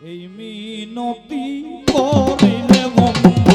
এই মিনতি করিলে বন্ধু